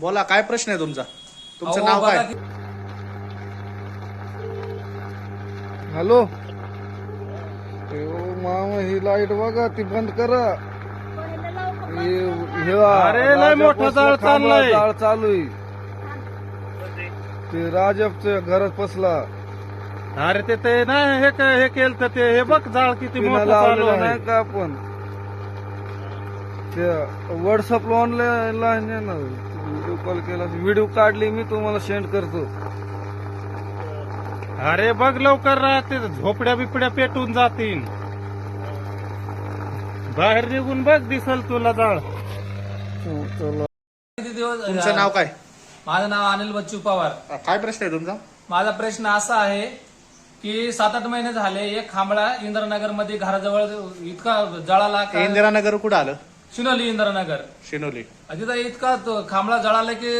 बोला काय प्रश्न आहे तुमचा? तुमचं नाव काय? हॅलो? मामा ही लाइट बघा ती बंद करा. हे- हे अरे, लय मोठा जाळ चाललाय. जाळ चालू आहे ते राजाच्या घरात बसला अरे ते ते नाही हे क- हे केलं तर ते हे बघ जाळ किती मोठं चालू लावलेला आहे नाही का आपण? ते व्हॉट्सअप ऑनलाईन आहे ना. व्हिडिओ कॉल केला. व्हिडिओ काढली मी तुम्हाला सेंड करतो. अरे बघ लवकर राहते झोपड्या बिपड्या पेटून जातील. बाहेर निघून बघ दिसल तुला जाळ. चला किती दिवस तुमचं नाव काय? माझं नाव अनिल बच्चू पवार. काय प्रश्न आहे तुमचा? माझा प्रश्न असा आहे की सात आठ महिने झाले एक खांबळा इंद्रनगरमध्ये घराजवळ इतका जळाला का इंदिरानगर कुठं आलं? शिनोली इंद्रनगर. शिनोली. तिथं इतका तो खांबळा जळाला की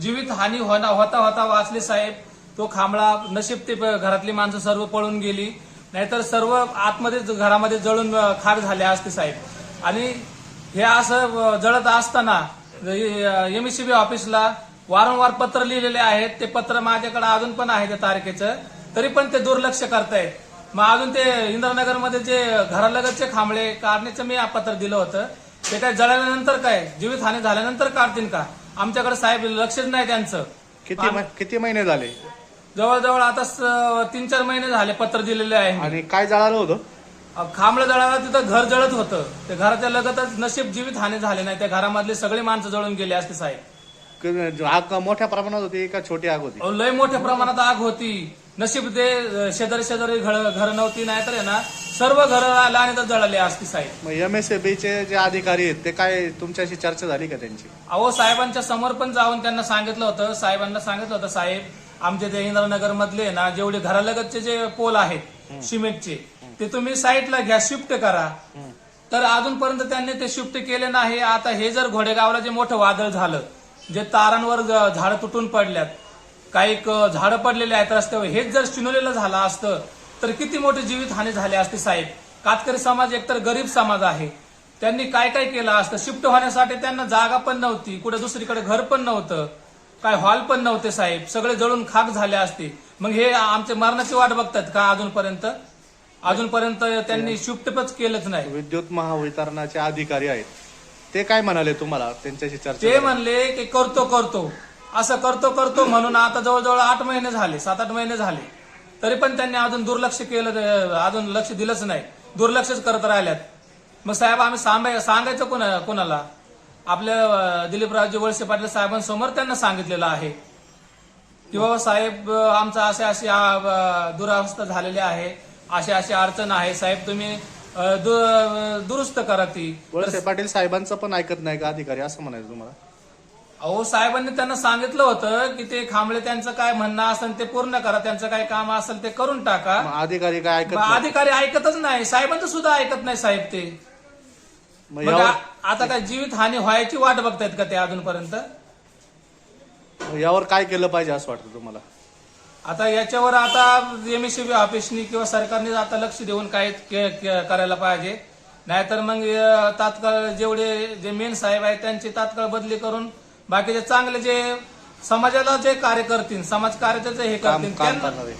जीवित हानी होता होता होता वाचले साहेब. तो खांबळा नशीब ते घरातली माणसं सर्व पळून गेली. नाहीतर सर्व आतमध्ये घरामध्ये जळून खाक झाले असते साहेब. आणि हे असं जळत असताना एमएससीबी ऑफिसला वारंवार पत्र लिहिलेले आहेत. ते पत्र माझ्याकडे अजून पण आहे त्या तारखेचं. तरी पण ते दुर्लक्ष करतायत. मग अजून ते इंद्रनगरमध्ये जे घरालगतचे खांबळे काढण्याचं मी पत्र दिलं होतं. ते काय जळाल्यानंतर काय? जीवित हानी झाल्यानंतर काढतील का? आमच्याकडे साहेब लक्षच नाही त्यांचं. किती किती महिने झाले? जवळजवळ आता स- तीन चार महिने झाले पत्र दिलेले आहे. आणि काय जळालं होतं? खांबळ जळाला तिथं घर जळत होतं. त्या घराच्या लगतच नशीब जीवित हानी झाले नाही. त्या घरामधले सगळे माणसं जळून गेले असते साहेब. क- आग मोठ्या प्रमाणात होती का छोटी आग होती? अहो, लय मोठ्या प्रमाणात आग होती. नशीब ते शेजारी शेजारी घर घर नव्हती नाही तर ना सर्व घर आणि तर जळाले असती साहेब. मग एम एस चे जे अधिकारी आहेत ते काय तुमच्याशी चर्चा झाली का त्यांची? अहो साहेबांच्या समोर पण जाऊन त्यांना सांगितलं होतं साहेबांना सांगितलं होतं साहेब आमचे ते इंद्रनगर मधले ना जेवढे घरालगतचे जे पोल आहेत सिमेंटचे ते तुम्ही साईडला घ्या शिफ्ट करा. तर अजूनपर्यंत त्यांनी ते शिफ्ट केले नाही. आता हे जर घोडेगावला जे मोठं वादळ झालं जे तारांवर झाडं तुटून पडल्यात काही झाडं पडलेले आहेत रस्त्यावर. हेच जर शिनोलेलं झालं असतं तर किती मोठी जीवित हानी झाली असती साहेब. कातकरी समाज एकतर गरीब समाज आहे. त्यांनी काय काय केलं असतं? शिफ्ट होण्यासाठी त्यांना जागा पण नव्हती. कुठे दुसरीकडे घर पण नव्हतं. काय हॉल पण नव्हते साहेब. सगळे जळून खाक झाले असते. मग हे आमच्या मरणाची वाट बघतात का अजूनपर्यंत? अजूनपर्यंत त्यांनी शिफ्टच केलंच नाही. विद्युत महावितरणाचे अधिकारी आहेत. ते काय म्हणाले तुम्हाला? त्यांच्याशी चर्चा ते? म्हणले की करतो करतो. असं करतो करतो म्हणून आता जवळजवळ आठ महिने झाले सात आठ महिने झाले. तरी पण त्यांनी अजून दुर्लक्ष केलं अजून लक्ष दिलंच नाही. दुर्लक्षच करत राहिल्यात. मग साहेब आम्ही सांगाय सांगायचं कोणा कोणाला? आपल्या दिलीपरावजी वळसे पाटील साहेबांसमोर त्यांना सांगितलेलं आहे. की बाबा साहेब आमचं असे अशी दुरावस्था झालेली आहे. अशी अशी अडचण आहे. साहेब तुम्ही दु- दुरुस्त करा ती. वळसे पाटील साहेबांचं पण ऐकत नाही का अधिकारी? असं म्हणायचं तुम्हाला? अहो साहेबांनी त्यांना सांगितलं होतं की ते खांबळे त्यांचं काय म्हणणं असेल ते पूर्ण करा त्यांचं काय काम असेल ते करून टाका. मग अधिकारी काय ऐकत नाही? अधिकारी ऐकतच नाही. साहेबांचं सुद्धा ऐकत नाही साहेब ते. मग मग यावर आ- आता काय जीवित हानी व्हायची वाट बघतायत का ते अजूनपर्यंत? मग यावर काय केलं पाहिजे असं वाटतं तुम्हाला? आता याच्यावर आता एमएससीबी ऑफिसनी किंवा सरकारने आता लक्ष देऊन काय के- के- करायला पाहिजे. नाहीतर मग अं, तात्काळ जेवढे जे मेन साहेब आहेत त्यांची तात्काळ बदली करून बाकीचे चांगले जे समाजाला जे कार्य करतील समाज कार्याचं जे हे काम करतील काम त्यांना करणारे.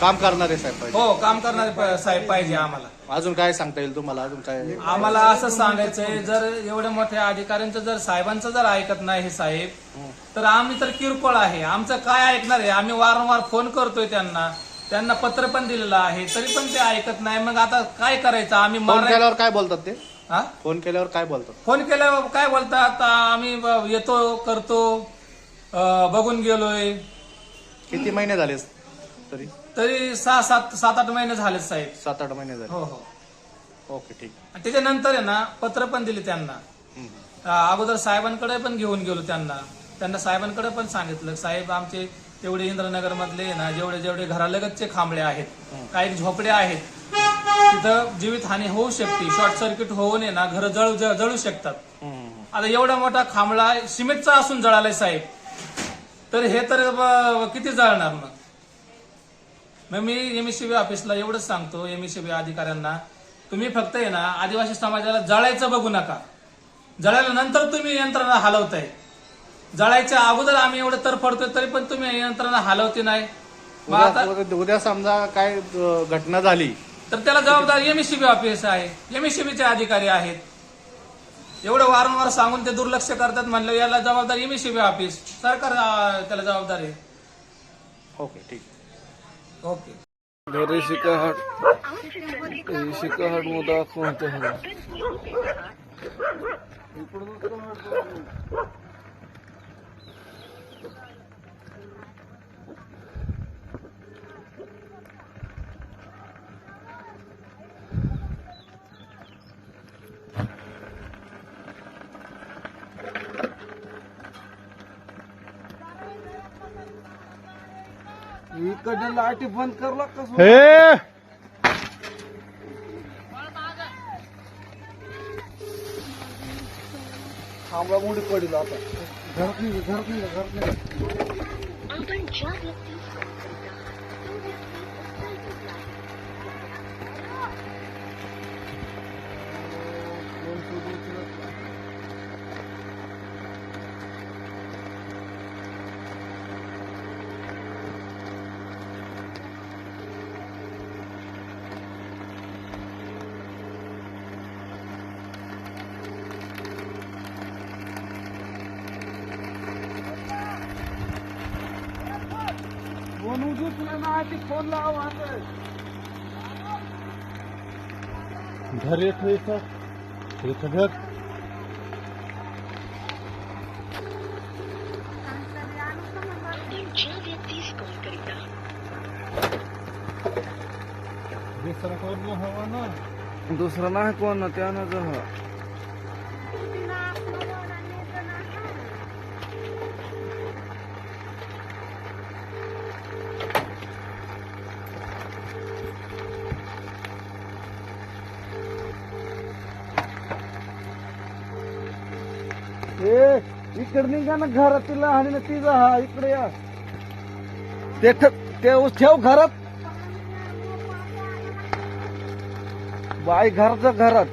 काम करणारे साहेब पाहिजे. हो काम करणारे प- साहेब पाहिजे आम्हाला. अजून काय सांगता येईल तुम्हाला? अजून काय आम्हाला असं सांगायचंय जर एवढ्या मोठ्या अधिकाऱ्यांचं जर साहेबांचं जर ऐकत नाही हे साहेब तर आम्ही तर किरकोळ आहे. आमचं काय ऐकणार आहे? आम्ही वारंवार फोन करतोय त्यांना. त्यांना पत्र पण दिलेलं आहे तरी पण ते ऐकत नाही. मग आता काय करायचं? आम्ही फोन केल्यावर काय बोलतात ते? हा? फोन केल्यावर काय बोलतात? फोन केल्यावर काय बोलतात? आम्ही ब- येतो करतो अं, बघून गेलोय. किती महिने झाले तरी? तरी सहा सात सात आठ महिने झाले साहेब. सात आठ महिने झाले. हो हो. ओके ठीक. आणि त्याच्यानंतर आहे ना पत्र पण दिले त्यांना. हम्म. अं, अगोदर साहेबांकडे पण घेऊन गेलो त्यांना. त्यांना साहेबांकडे पण सांगितलं साहेब आमचे तेवढे इंद्रनगर मधले ना जेवढे जेवढे घरालगतचे खांबळे आहेत काही झोपडे आहेत तिथं जीवित हानी होऊ शकते. शॉर्ट सर्किट होऊन ना घर जळू जळू शकतात. आता एवढा मोठा खांबळा सिमेंटचा असून जळालाय साहेब. तर हे तर किती जळणार मग? मग मी एमएससीबी ऑफिसला एवढंच सांगतो एमएससीबी अधिकाऱ्यांना. तुम्ही फक्त आहे ना आदिवासी समाजाला जळायचं बघू नका. जळाल्यानंतर तुम्ही यंत्रणा हलवताय. जळायच्या अगोदर आम्ही एवढं तरफडतोय तरी पण तुम्ही यंत्रणा हलवते नाही. उद्या समजा काय घटना झाली तर त्याला जबाबदार एमएससीबी ऑफिस आहे. एमएससीबीचे अधिकारी आहेत. एवढं वारंवार सांगून ते दुर्लक्ष करतात म्हणलं याला जबाबदार एमएससीबी ऑफिस सरकार अं, त्याला जबाबदार आहे. ओके ठीक. ओके. घरी शिकाहाट शिकाहाटमध्ये दाखवतो ह्याला इकडे लाईटी बंद करला कसं हे! थांबा मुडी पडील आता. घरात नाही घरात नाही घरात नाही आपण ज्या व्यक्तीस कॉल करत आहात तो व्यक्ती सध्या कोण शोधून ठेवत? फोन उचलला नाही ते फोन लाव आता घर येत इथं इथं घर आपण ज्या व्यक्तीस कॉल करीत आहात दुसरा कोण हवा ना? दुसरा नाही कोण ना त्यानं जहा ए इकडे निघा ना घरात तिला आणि ना तिचा हा इकडे या. ते ठ- ते ऊस ठेव घरात. बाई घरचं घरात.